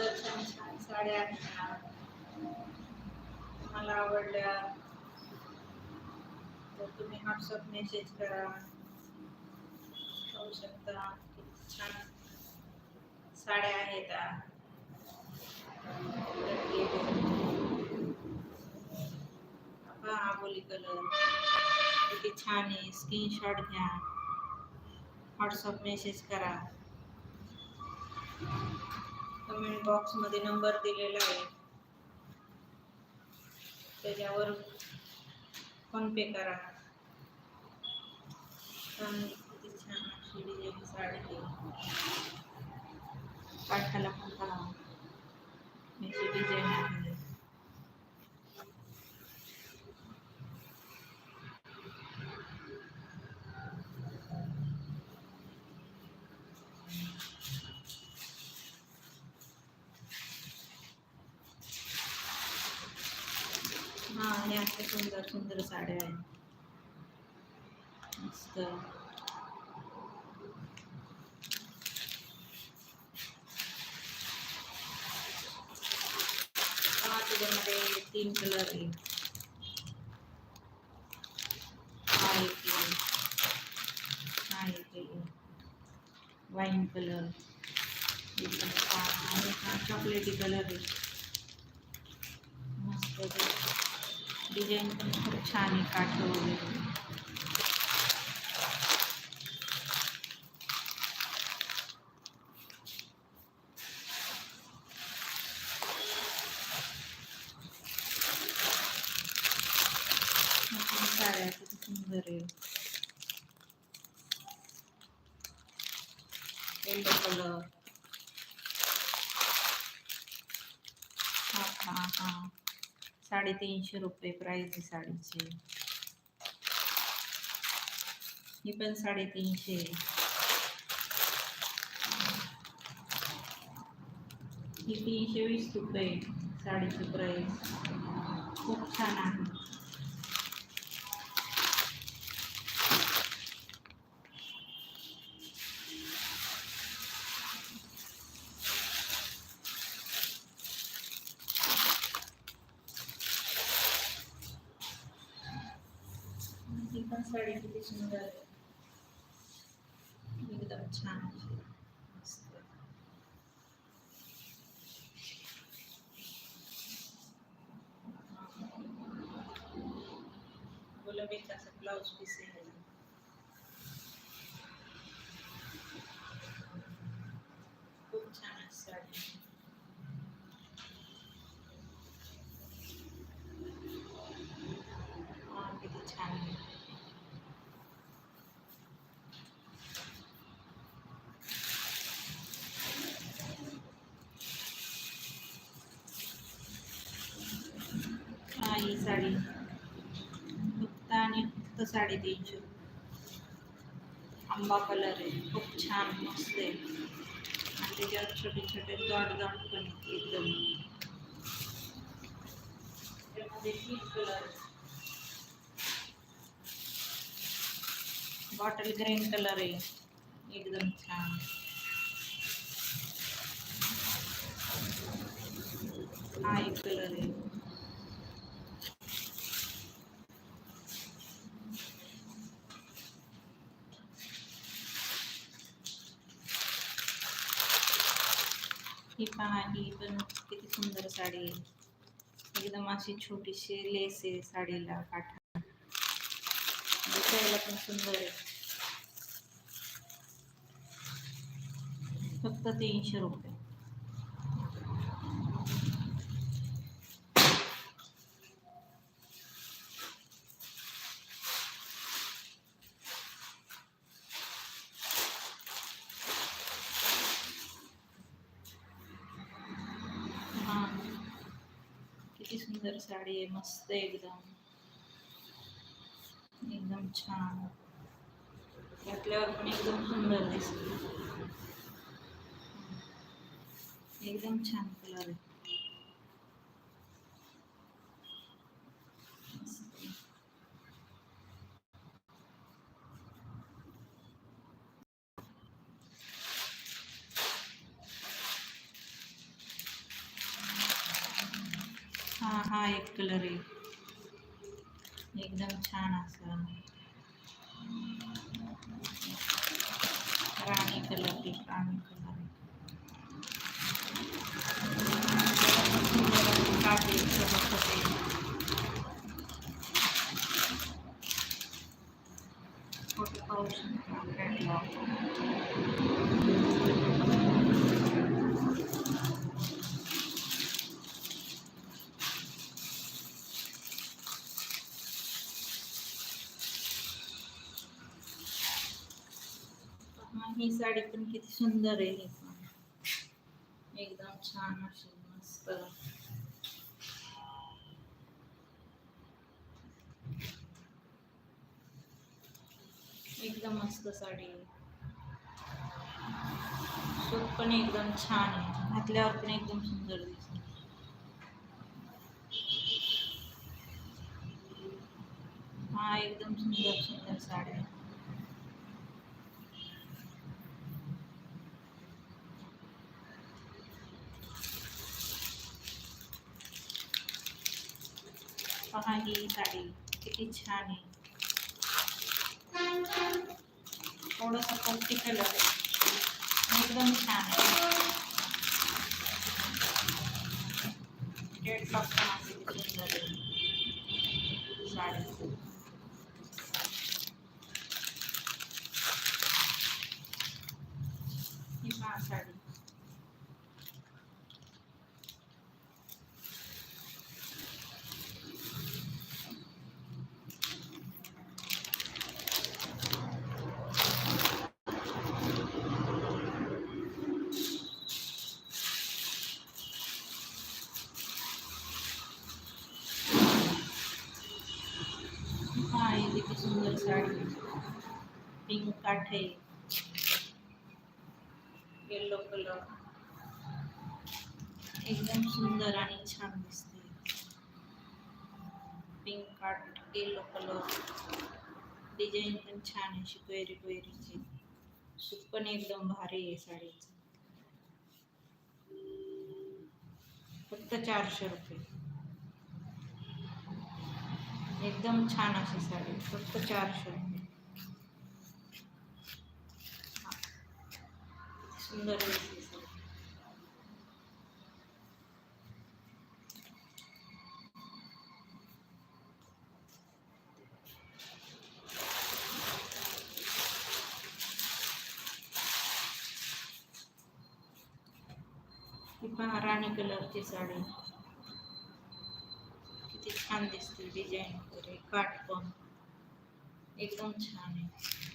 सुंदर छान छान साड्या आहेत मला आवडल्या तर तुम्ही व्हॉट्सअप मेसेज करा पाहू शकता किती छान साड्या आहेत आ. पहा आबोली कलर किती छान आहे स्क्रीनशॉट घ्या व्हॉट्सअप मेसेज करा कमेंट बॉक्समध्ये नंबर दिलेला त्याच्यावर फ़ोन पे करा. पण किती छान अशी डिझाईन साडी पाठाला पण करा याची डिझाईन हा हे अशा सुंदर मस्त। त्याच्यामध्ये तीन कलर हा। हा वाईन कलर। हा चॉकलेटी कलर आहे डिझाईन पण खूप छान आहे काठ वगैरे. साड्या किती सुंदर आहे. येलो कलर हा हा हा. साडेतीनशे रुपये प्राईज आहे साडीची. ही पण साडेतीनशे ही तीनशे वीस रुपये साडीची प्राईस खूप छान आहे. certification that हा ही साडी आंबा कलर आहे. खूप छान, मस्त त्याच्यावर छोटे छोटे डॉट डॉट पण एकदम बॉटल ग्रीन कलर आहे. एकदम छान. हा एक कलर आहे. ही पहा ही पण सुंदर साडी है एकदम अशी छोटीशी लेस आहे साडीला काठा सुंदर आहे. फक्त तीनशे रुपये. सुंदर साडी आहे मस्त एकदम. एकदम छान. घातल्यावर पण एकदम सुंदर दिसते. एकदम छान कलर आहे. एक कलर आहे एकदम छान असा राणी कलर की राणी कलर काटे फ़ोटो पाहू शकता कॅटलॉग हा, ही साडी पण किती सुंदर आहे पण. एकदम छान अशी मस्त. एकदम मस्त साडी. सूत पण एकदम छान आहे. घातल्यावर पण एकदम सुंदर दिसते. हा, एकदम सुंदर सुंदर साड्या पहा ही छान आहे थोडासा पोपटी कलर है एकदम छान आहे साडी पिंक येलो कलर एकदम सुंदर आणि छान दिसते. पिंक काठ येलो कलर डिझाईन पण छान आहे शिकवेरी क्वेरीची सूट पण एकदम भारी आहे साडीचं. फक्त चारशे रुपये. एकदम छान अशी साडी फक्त चारशे रुपये. सुंदर पहा राणी कलरची साडी. किती छान दिसते डिझाईन वगैरे पण. एकदम छान आहे.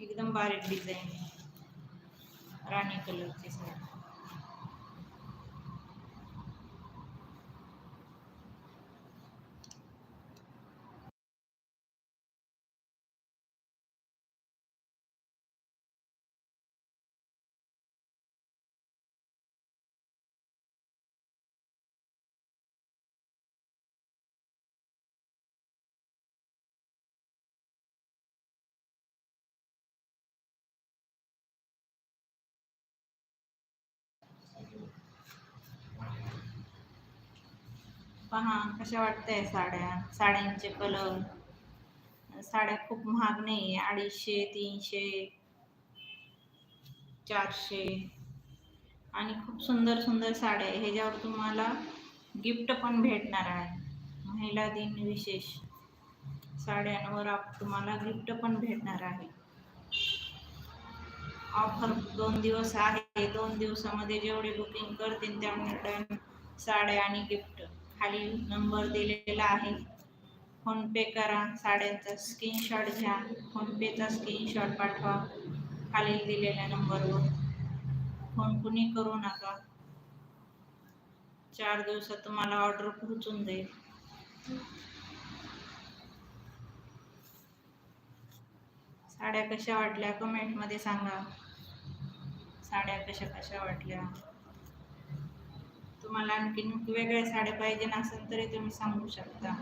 एकदम बारीक डिज़ाइन है रानी कलर के साडी पहा कशा वाटतंय साड्या? साड्यांचे कलर साड्या खूप महाग नाही आहे अडीचशे तीनशे चारशे. आणि खूप सुंदर सुंदर साड्या आहे. ह्याच्यावर तुम्हाला गिफ्ट पण भेटणार आहे. महिला दिन विशेष. साड्यांवर आप तुम्हाला गिफ्ट पण भेटणार आहे. ऑफर दोन दिवस आहे. दोन दिवसामध्ये जेवढे बुकिंग करतील त्यामुळे साड्या आणि गिफ्ट खाली नंबर दिलेला आहे. फोनपे करा साड्यांचा स्क्रीनशॉट घ्या फोनपेचा स्क्रीनशॉट पाठवा खाली दिलेल्या नंबरवर. फोन कुणी करू नका. चार दिवसात तुम्हाला ऑर्डर पोहोचून जाईल. साड्या कशा वाटल्या? कमेंटमध्ये सांगा. साड्या कशा कशा वाटल्या? तुम्हाला आणखीन वेगळ्या साड्या पाहिजे असेल तरी तुम्ही सांगू शकता.